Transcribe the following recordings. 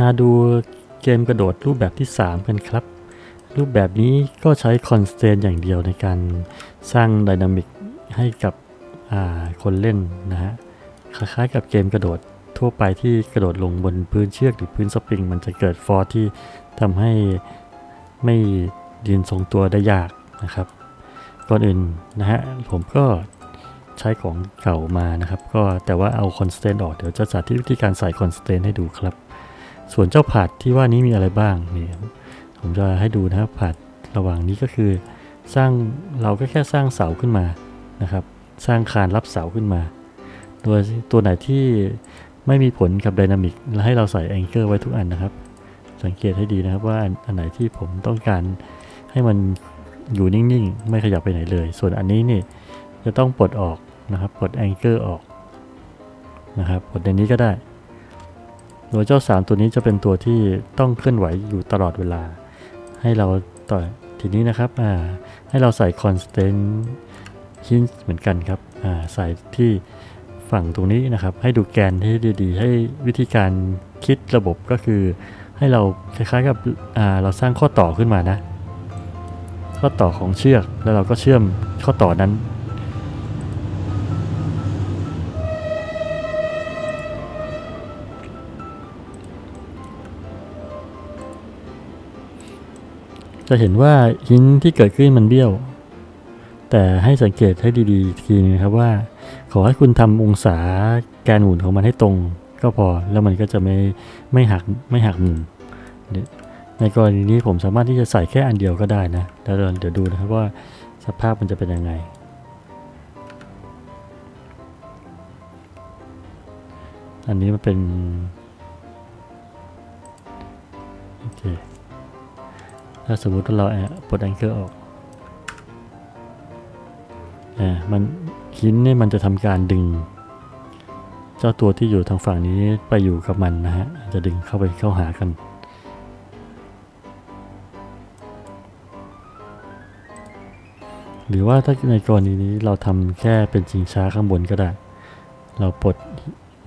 มาดูเกมกระโดดรูปแบบที่ 3 กันครับ รูปแบบนี้ก็ใช้คอนสเตนอย่างเดียวในการสร้างไดนามิกให้กับคนเล่นนะฮะคล้ายๆกับเกมกระโดดทั่วไปที่กระโดดลงบนพื้นเชือกหรือพื้นสปริง มันจะเกิดฟอร์สที่ทำให้ไม่ยืนทรงตัวได้ยากนะครับ ก่อนอื่นนะฮะผมก็ใช้ของเก่ามานะครับ ก็แต่ว่าเอาคอนสแตนออกเดี๋ยวจะสาธิตวิธีการใส่คอนสแตนให้ดูครับ ส่วนเจ้าผาดที่ว่านี้มีอะไรบ้างนี่ผมจะให้ดูนะครับผาดระหว่างนี้ก็คือสร้างเราก็แค่สร้างเสาขึ้นมานะครับ สร้างคานรับเสาขึ้นมา โดยตัวไหนที่ไม่มีผลกับไดนามิกแล้วให้เราใส่แองเกอร์ไว้ทุกอันนะครับ สังเกตให้ดีนะครับว่าอันอันไหนที่ผมต้องการให้มันอยู่นิ่งๆ ไม่ขยับไปไหนเลย ส่วนอันนี้นี่จะต้องปลดออกนะครับปลดแองเกอร์ออกนะครับปลดในนี้ก็ได้ โดยเจ้า3ตัวนี้จะเป็นตัวที่ต้องเคลื่อนไหวอยู่ตลอดเวลา ให้เราต่อทีนี้นะครับให้เราใส่ constant hint เหมือนกันครับใส่ที่ฝั่งตรงนี้นะครับ ให้ดูแกนให้ดีๆ ให้วิธีการคิดระบบก็คือ ให้เราคล้ายๆกับเราสร้างข้อต่อขึ้นมานะ ข้อต่อของเชือกแล้วเราก็เชื่อมข้อต่อนั้น จะเห็นว่าหินที่เกิดขึ้นมันเบี้ยว แต่ให้สังเกตให้ดี ๆ ทีนึงครับว่า ขอให้คุณทำองศาแกนหมุนของมันให้ตรง ก็พอแล้วมันก็จะไม่ไม่หักไม่หักมุมเนี่ยในกรณีนี้ผมสามารถที่จะใส่แค่อันเดียวก็ได้นะแล้วเดี๋ยวเดี๋ยวดูนะครับว่าสภาพมันจะเป็นยังไงอันนี้มันเป็นโอเค ถ้าสมมติว่าเราแอบปลดแองเกอร์ออกอ่ามันหินนี่มันจะทำการดึง เจ้าตัวที่อยู่ทางฝั่งนี้ไปอยู่กับมันนะฮะ จะดึงเข้าไปเข้าหากันหรือว่าถ้าในกรณีนี้เราทำแค่เป็นชิงช้าข้างบนก็ได้ เราปลด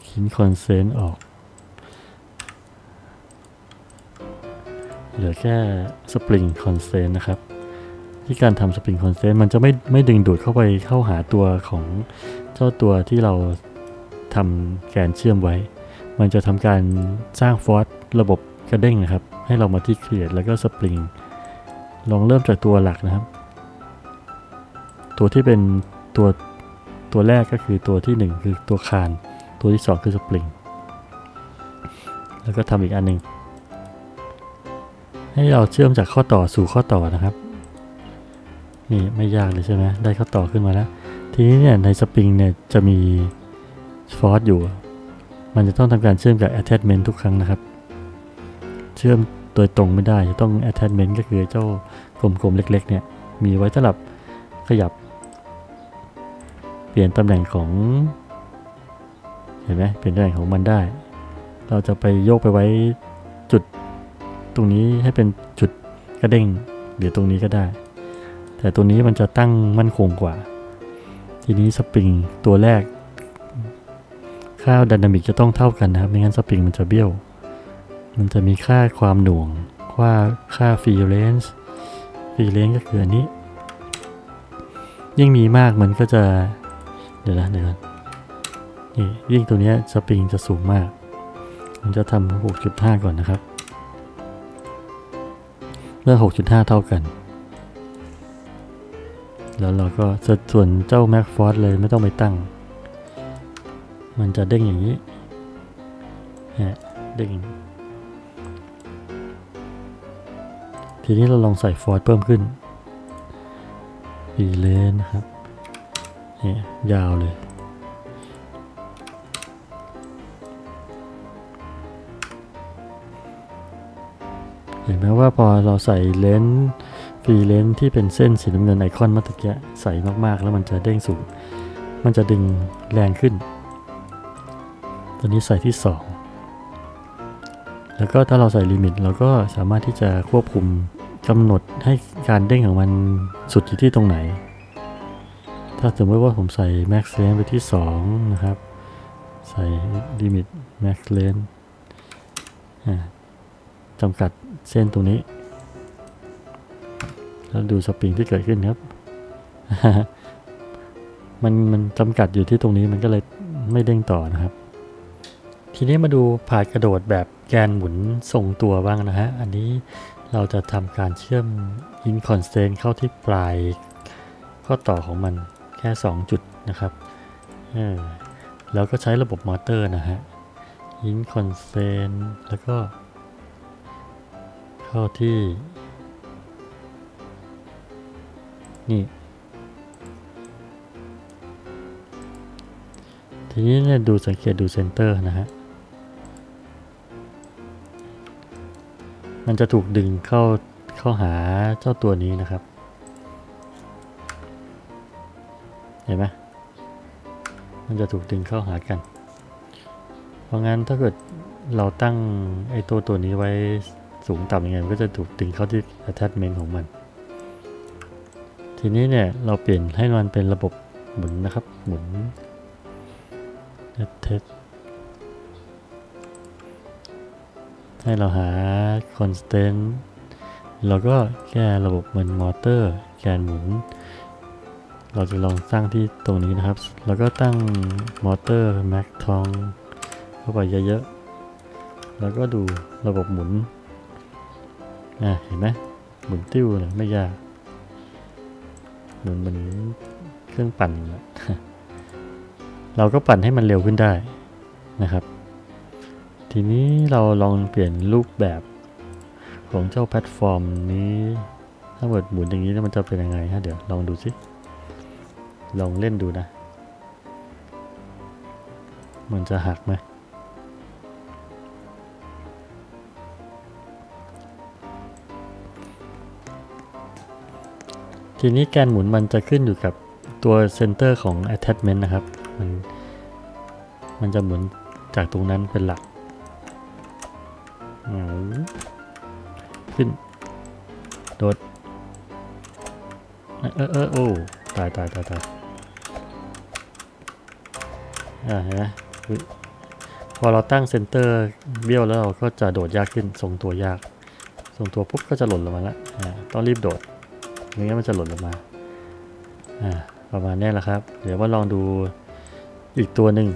หินคอนเซนต์ออก เหลือแค่สปริงคอนเซนต์นะครับ ที่การทำสปริงคอนเซนต์มันจะไม่ไม่ดึงดูดเข้าไปเข้าหาตัวของเจ้าตัวที่เราทำแกนเชื่อมไว้ มันจะทำการสร้างฟอร์สระบบกระเด้งนะครับ ให้เรามาที่เครียดแล้วก็สปริงลองเริ่มจากตัวหลักนะครับ ตัวที่เป็นตัวตัวแรกก็คือตัวที่ 1 คือตัวคาน ตัวที่ 2 คือสปริง แล้วก็ทำอีกอันหนึ่ง ให้เราเชื่อมจากข้อต่อสู่ข้อต่อนะครับนี่ไม่ยากเลยใช่ไหมได้ข้อต่อขึ้นมาแล้ว ทีนี้เนี่ยในสปริงเนี่ยจะมีฟอร์สอยู่ มันจะต้องทำการเชื่อมกับ attachment ทุกครั้งนะครับ เชื่อมโดยตรงไม่ได้จะต้อง attachment ก็คือเจ้ากลมๆเล็ก ๆ เนี่ย มีไว้สำหรับขยับ เปลี่ยนตำแหน่งของ เห็นไหมเปลี่ยนตำแหน่งของมันได้ เราจะไปโยกไปไว้จุด ตรงนี้ให้เป็นจุดกระเด้งหรือตรงนี้ก็ได้ แต่ตัวนี้มันจะตั้งมั่นคงกว่า ทีนี้สปริงตัวแรก ค่าดินามิกจะต้องเท่ากันนะครับ ไม่งั้นสปริงมันจะเบี้ยว มันจะมีค่าความหน่วง ค่าค่าฟรีเลนซ์ฟรีเลนซ์ก็คืออันนี้ ยิ่งมีมากมันก็จะ เดี๋ยวนะเดี๋ยวก่อนนี่ยิ่งตัวนี้สปริงจะสูงมาก ผมจะทำ6.5 ก่อนนะครับ เลือก6.5 เท่ากัน แล้วเราก็จะส่วนเจ้า Mac Force เลยไม่ต้องไปตั้ง มันจะเด้งอย่างนี้เนี่ยเด้งทีนี้เราลองใส่ฟอร์เพิ่มขึ้นอีเลนนะครับเนี่ยยาวเลย เห็นไหมว่าพอเราใส่เลนส์ฟรีเลนส์ที่เป็นเส้นสีน้ำเงินไอคอนมื่อตะกี้ใส่มากๆ แล้วมันจะเด้งสูง มันจะดึงแรงขึ้นตัวนี้ใส่ที่ 2 แล้วก็ถ้าเราใส่ลิมิตเราก็สามารถที่จะควบคุมกำหนดให้การเด้งของมันสุดอยู่ที่ตรงไหน ถ้าสมมติว่าผมใส่ max length ไปที่ 2 นะครับ ใส่ limit max length จำกัด เส้นตรงนี้ แล้วดูสปริงที่เกิดขึ้นครับ มันมันจำกัดอยู่ที่ตรงนี้มันก็เลยไม่เด้งต่อนะครับ ทีนี้มาดูผ่ากระโดดแบบแกนหมุนทรงตัวบ้างนะฮะ อันนี้เราจะทำการเชื่อมอินคอนสเตนเข้าที่ปลายข้อต่อของมันแค่ 2 จุดนะครับแล้วก็ใช้ระบบมอเตอร์นะฮะอินคอนสเตนแล้วก็ เข้าที่ นี่ ทีนี้เนี่ยดูสังเกตดูเซนเตอร์นะฮะ มันจะถูกดึงเข้าเข้าหาเจ้าตัวนี้นะครับ เห็นไหมมันจะถูกดึงเข้าหากัน เพราะงั้นถ้าเกิดเราตั้งไอ้ตัวตัวนี้ไว้ สูงต่ำยังไงมันก็จะถูกดึงเข้าที่ attachment ของมัน ทีนี้เนี่ยเราเปลี่ยนให้มันเป็นระบบหมุนนะครับหมุน attach ให้เราหา constant เราก็แก้ระบบเหมือนมอเตอร์แกนหมุน เราจะลองสร้างที่ตรงนี้นะครับ แล้วก็ตั้งมอเตอร์แม็กทองเข้าไปเยอะๆ แล้วก็ดูระบบหมุน อะเห็นไหมหมุนติ้วเลยไม่ยากหมุนเหมือนเครื่องปั่นแหละเราก็ปั่นให้มันเร็วขึ้นได้นะครับ ทีนี้เราลองเปลี่ยนรูปแบบของเจ้าแพลตฟอร์มนี้ถ้าเกิดหมุนอย่างนี้แล้วมันจะเป็นยังไงฮะเดี๋ยวลองดูสิลองเล่นดูนะ มันจะหักไหม ทีนี้แกนหมุนมันจะขึ้นอยู่กับตัวเซนเตอร์ของ attachment นะครับ มันมันจะหมุนจากตรงนั้นเป็นหลักขึ้น โดด เออเออโอ้ตายตายตายตายอ่าเห็นไหมพอเราตั้งเซนเตอร์เบี้ยวแล้วเราก็จะโดดยากขึ้นทรงตัวยากทรงตัวปุ๊บก็จะหล่นลงมาแล้วต้องรีบโดด ไม่งั้นมันจะหล่นลงมาอ่าประมาณนี้แหละครับ เดี๋ยวว่าลองดูอีกตัวหนึ่ง